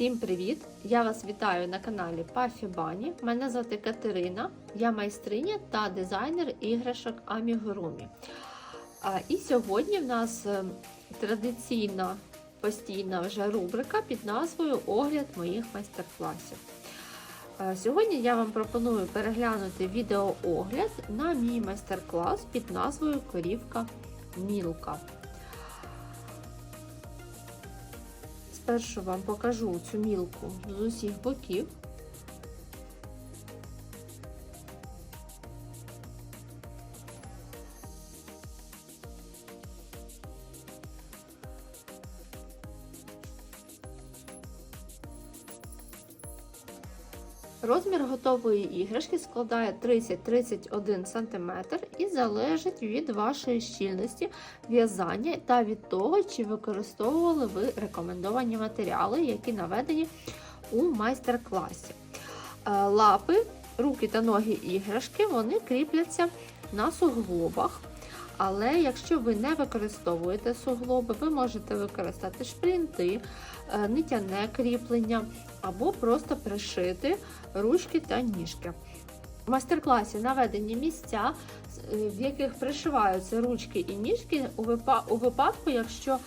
Всім привіт! Я вас вітаю на каналі Пафі Бані. Мене звати Катерина, я майстриня та дизайнер іграшок Амігурумі. І сьогодні в нас е, традиційна постійна вже рубрика під назвою Огляд моїх майстер-класів. Сьогодні я вам пропоную переглянути відеоогляд на мій майстер-клас під назвою Корівка Мілка. Спершу вам покажу цю мілку з усіх боків. Розмір готової іграшки складає 30-31 см і залежить від вашої щільності в'язання та від того, чи використовували ви рекомендовані матеріали, які наведені у майстер-класі. Е, Лапи, руки та ноги іграшки вони кріпляться на суглобах. Але якщо ви не використовуєте суглоби, ви можете використати шпринти, е, нитяне кріплення або просто пришити ручки та ніжки. В майстер-класі наведені місця, в яких пришиваються ручки і ніжки у випадку, якщо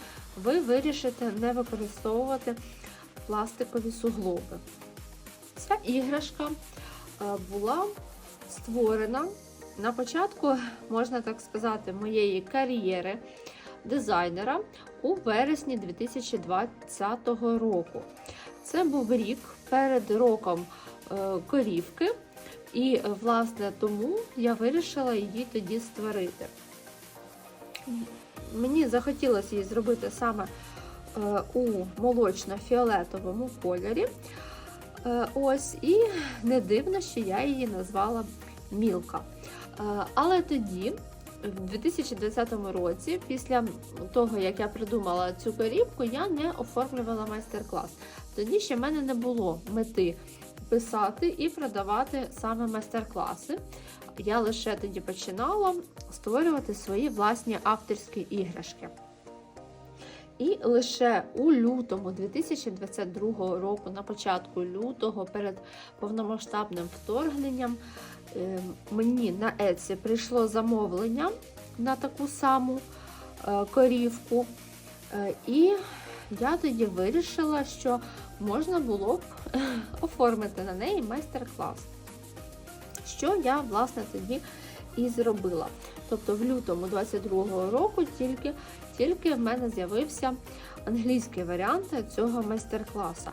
ви вирішите не використовувати пластикові суглоби. Ця іграшка була створена на початку, можна так сказати, моєї кар'єри дизайнера у вересні 2020 року. Це був рік перед роком корівки, і, власне, тому я вирішила її тоді створити. Мені захотілося її зробити саме у молочно-фіолетовому кольорі. Ось, і не дивно, що я її назвала Мілка. Але тоді, в 2020 році, після того, як я придумала цю корівку, я не оформлювала майстер-клас. Тоді ще в мене не було мети писати і продавати саме майстер-класи. Я лише тоді починала створювати свої власні авторські іграшки. І лише у лютому 2022 року, на початку лютого, перед повномасштабним вторгненням, мені на Etsy прийшло замовлення на таку саму корівку. І я тоді вирішила, що можна було б оформити на неї майстер-клас. Що я, власне, тоді і зробила. Тобто в лютому 22-го року тільки тільки в мене з'явився англійський варіант цього майстер-класу.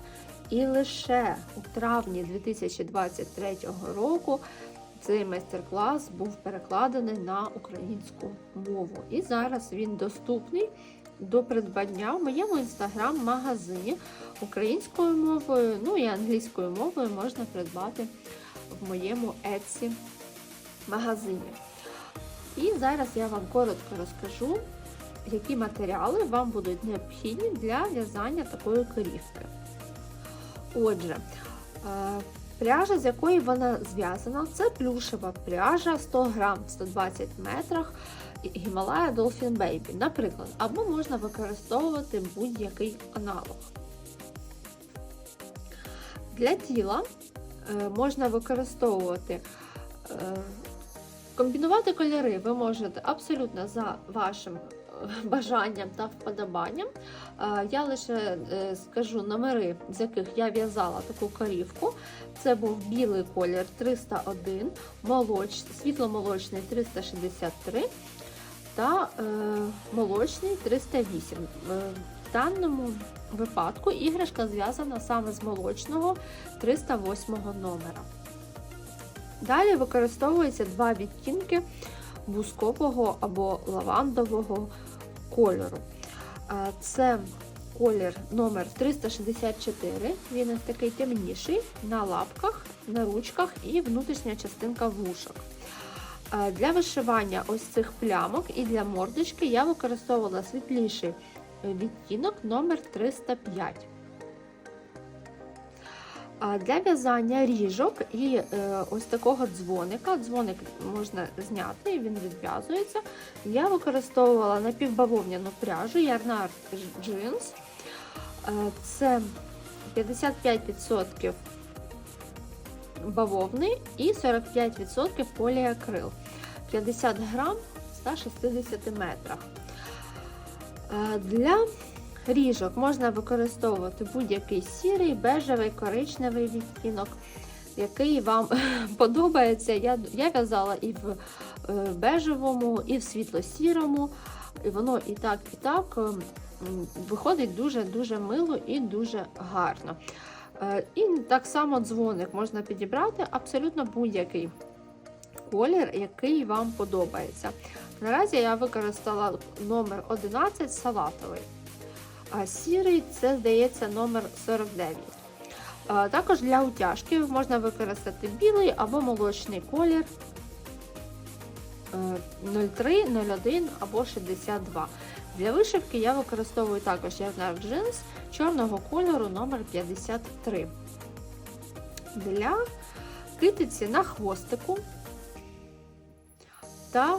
І лише у травні 2023 року цей майстер-клас був перекладений на українську мову. І зараз він доступний до придбання в моєму інстаграм-магазині українською мовою, ну і англійською мовою можна придбати в моєму Etsy магазині. І зараз я вам коротко розкажу, які матеріали вам будуть необхідні для в'язання такої корівки. Отже, пряжа, з якої вона зв'язана, це плюшева пряжа 100 грам 120 метрах Гімалая Dolphin Baby, наприклад, або можна використовувати будь-який аналог. Для тіла можна використовувати, комбінувати кольори ви можете абсолютно за вашим бажанням та вподобанням. Я лише скажу номери, з яких я в'язала таку корівку. Це був білий колір 301, молоч, світло-молочний 363 та е, молочний 308. В даному випадку іграшка зв'язана саме з молочного 308 номера. Далі використовується два відтінки бускового або лавандового кольору. Це колір номер 364, він такий темніший на лапках, на ручках і внутрішня частинка вушок. Для вишивання ось цих плямок і для мордочки я використовувала світліший відтінок номер 305. Для в'язання ріжок і е, ось такого дзвоника, дзвоник можна зняти, він відв'язується. Я використовувала напівбавовняну пряжу Yarnart Jeans. Е, Це 55% бавовни і 45% поліакрил. 50 грам в 160 метрах. Е, Для ріжок можна використовувати будь-який сірий, бежевий, коричневий відтінок, який вам подобається. Я, я в'язала і в е, бежевому, і в світло-сірому. І воно і так, і так е, виходить дуже-дуже мило і дуже гарно. Е, І так само дзвоник можна підібрати абсолютно будь-який колір, який вам подобається. Наразі я використала номер 11 салатовий, а сірий це, здається, номер 49. Також для утяжки можна використати білий або молочний колір е, 03, 01 або 62. Для вишивки я використовую також ярнар джинс чорного кольору номер 53. Для китиці на хвостику та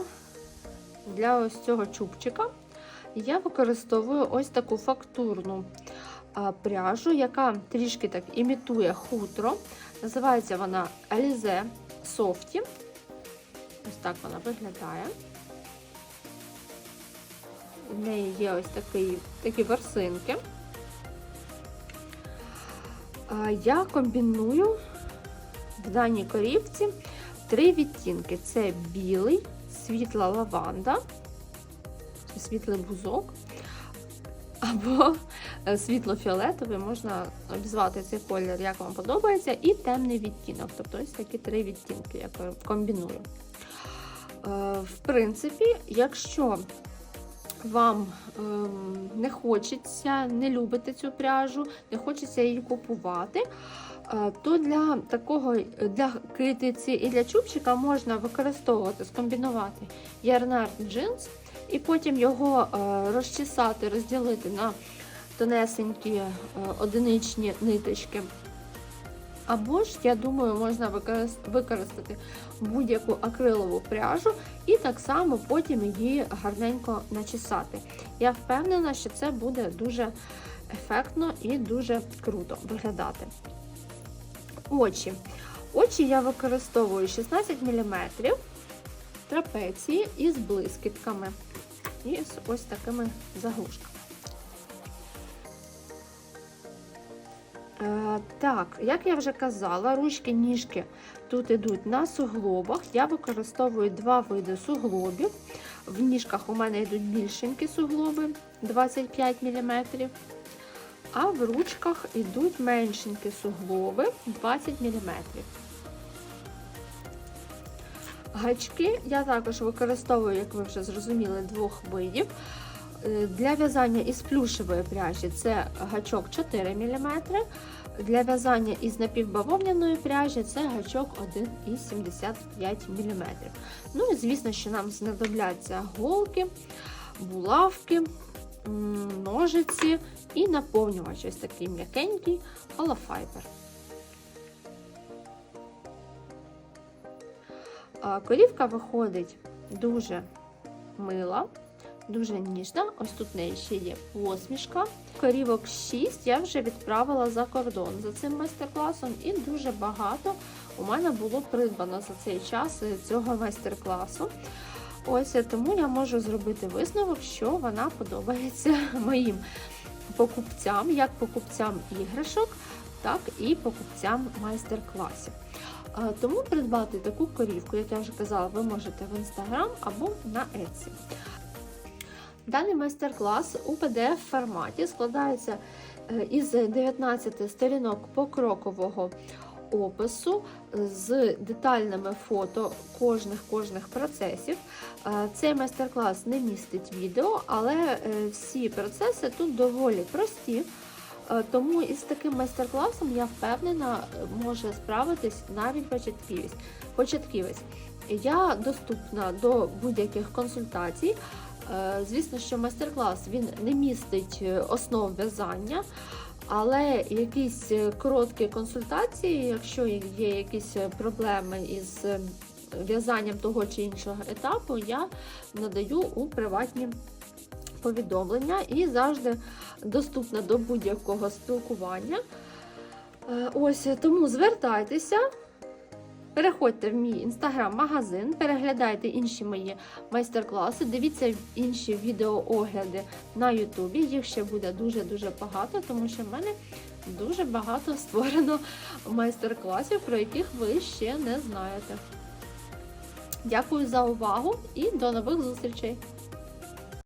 для ось цього чубчика я використовую ось таку фактурну пряжу, яка трішки так імітує хутро. Називається вона Alize Softy. Ось так вона виглядає. В неї є ось такий, такі ворсинки. А, Я комбіную в даній корівці три відтінки: це білий, світла лаванда, світлий бузок, або е, світло-фіолетовий, можна обізвати цей колір, як вам подобається, і темний відтінок. Тобто ось такі три відтінки я комбіную. Е, В принципі, якщо вам ем, не хочеться, не любите цю пряжу, не хочеться її купувати, е, то для такого для китиці і для чубчика можна використовувати, скомбінувати ярнар джинс і потім його е, розчесати, розділити на тонесенькі е, одиничні ниточки. Або ж, я думаю, можна використати будь-яку акрилову пряжу і так само потім її гарненько начесати. Я впевнена, що це буде дуже ефектно і дуже круто виглядати. Очі. Очі я використовую 16 мм трапеції із блискітками і з ось такими заглушками. Е, Так, як я вже казала, ручки, ніжки тут йдуть на суглобах. Я використовую два види суглобів. В ніжках у мене йдуть більшенькі суглоби 25 мм, а в ручках йдуть меншенькі суглоби 20 мм. Гачки я також використовую, як ви вже зрозуміли, двох видів. Е, Для в'язання із плюшевої пряжі це гачок 4 мм. Для в'язання із напівбавовняної пряжі це гачок 1,75 мм. Ну і звісно, що нам знадобляться голки, булавки, ножиці і наповнювач ось такий м'якенький холофайбер. Корівка виходить дуже мила, дуже ніжна. Ось тут в неї ще є посмішка. Корівок 6 я вже відправила за кордон за цим майстер-класом, і дуже багато у мене було придбано за цей час цього майстер-класу. Ось тому я можу зробити висновок, що вона подобається моїм покупцям, як покупцям іграшок, так і покупцям майстер-класів. Тому придбати таку корівку, як я вже казала, ви можете в інстаграм або на Etsy. Даний майстер-клас у PDF форматі складається е, із 19 сторінок покрокового опису з детальними фото кожних кожних процесів. Е, Цей майстер-клас не містить відео, але е, всі процеси тут доволі прості. Е, Тому із таким майстер-класом я впевнена може справитись навіть початківець. початківець. Я доступна до будь-яких консультацій. Е, Звісно, що майстер-клас він не містить е, основ в'язання, але якісь короткі консультації, якщо є якісь проблеми із в'язанням того чи іншого етапу, я надаю у приватні повідомлення і завжди доступна до будь-якого спілкування. Е, Ось тому звертайтеся. Переходьте в мій інстаграм-магазин, переглядайте інші мої майстер-класи, дивіться інші відеоогляди на Ютубі. Їх ще буде дуже-дуже багато, тому що в мене дуже багато створено майстер-класів, про яких ви ще не знаєте. Дякую за увагу і до нових зустрічей!